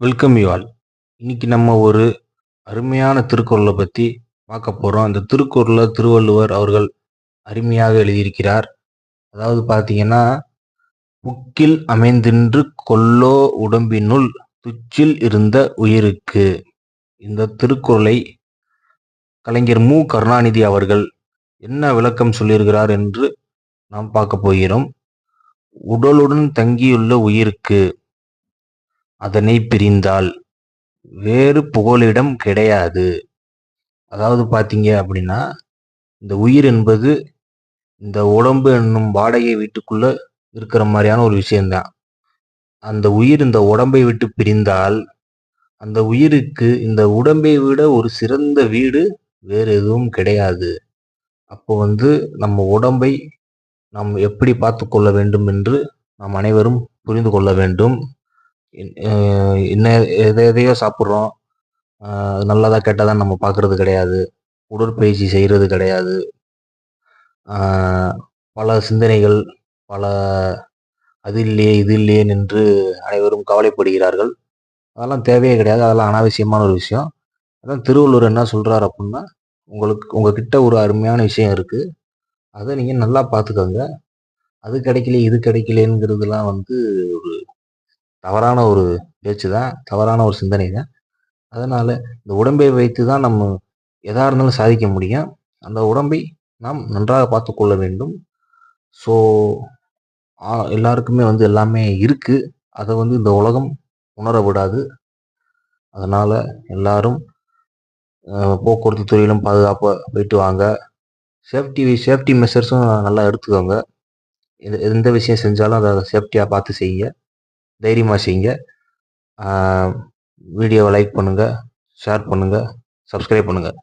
Welcome you all இன்னைக்கு நம்ம ஒரு அருமையான திருக்குறளை பற்றி பார்க்க போகிறோம் அந்த திருக்குறளை திருவள்ளுவர் அவர்கள் அருமையாக எழுதியிருக்கிறார். அதாவது பார்த்தீங்கன்னா புக்கில் அமைந்தின்று கொல்லோ உடம்பினுள் துச்சில் இருந்த உயிருக்கு. இந்த திருக்குறளை கலைஞர் மு. கருணாநிதி அவர்கள் என்ன விளக்கம் சொல்லியிருக்கிறார் என்று நாம் பார்க்க போகிறோம். உடலுடன் தங்கியுள்ள உயிருக்கு. அதனை பிரிந்தால் வேறு புகலிடம் கிடையாது. அதாவது பார்த்தீங்க அப்படின்னா இந்த உயிர் என்பது இந்த உடம்பு என்னும் வாடகை வீட்டுக்குள்ள இருக்கிற மாதிரியான ஒரு விஷயம்தான். அந்த உயிர் இந்த உடம்பை விட்டு பிரிந்தால் அந்த உயிருக்கு இந்த உடம்பை விட ஒரு சிறந்த வீடு வேறு எதுவும் கிடையாது. அப்போ வந்து நம்ம உடம்பை நாம் எப்படி பார்த்து கொள்ள வேண்டும் என்று நாம் அனைவரும் புரிந்து கொள்ள வேண்டும். என்ன எதை எதையோ சாப்பிட்றோம். நல்லதாக கெட்டதாக நம்ம பார்க்குறது கிடையாது. உடற்பயிற்சி செய்கிறது கிடையாது. பல சிந்தனைகள் பல அது இல்லையே இது இல்லையே நின்று அனைவரும் கவலைப்படுகிறார்கள். அதெல்லாம் தேவையே கிடையாது. அதெல்லாம் அனாவசியமான ஒரு விஷயம். அதான் திருவள்ளுவர் என்ன சொல்கிறார் அப்படின்னா உங்களுக்கு உங்ககிட்ட ஒரு அருமையான விஷயம் இருக்குது அதை நீங்கள் நல்லா பார்த்துக்கோங்க அது கிடைக்கல இது கிடைக்கலங்கிறதுலாம் வந்து ஒரு தவறான ஒரு பேச்சு தான் தவறான ஒரு சிந்தனை தான் அதனால் இந்த உடம்பை வைத்து தான் நம்ம எதாக இருந்தாலும் சாதிக்க முடியும். அந்த உடம்பை நாம் நன்றாக பார்த்து கொள்ள வேண்டும். ஸோ எல்லாருக்குமே வந்து எல்லாமே இருக்குது அதை வந்து இந்த உலகம் உணர விடாது. அதனால் எல்லாரும் போக்குவரத்து துறையிலும் பாதுகாப்பாக போயிட்டு வாங்க. சேஃப்டி சேஃப்டி மெஷர்ஸும் நல்லா எடுத்துக்கோங்க. எந்த விஷயம் செஞ்சாலும் அதை சேஃப்டியாக பார்த்து செய்யுங்க. தைரியமாக செய்யுங்க. வீடியோவை லைக் பண்ணுங்கள் ஷேர் பண்ணுங்கள் சப்ஸ்கிரைப் பண்ணுங்கள்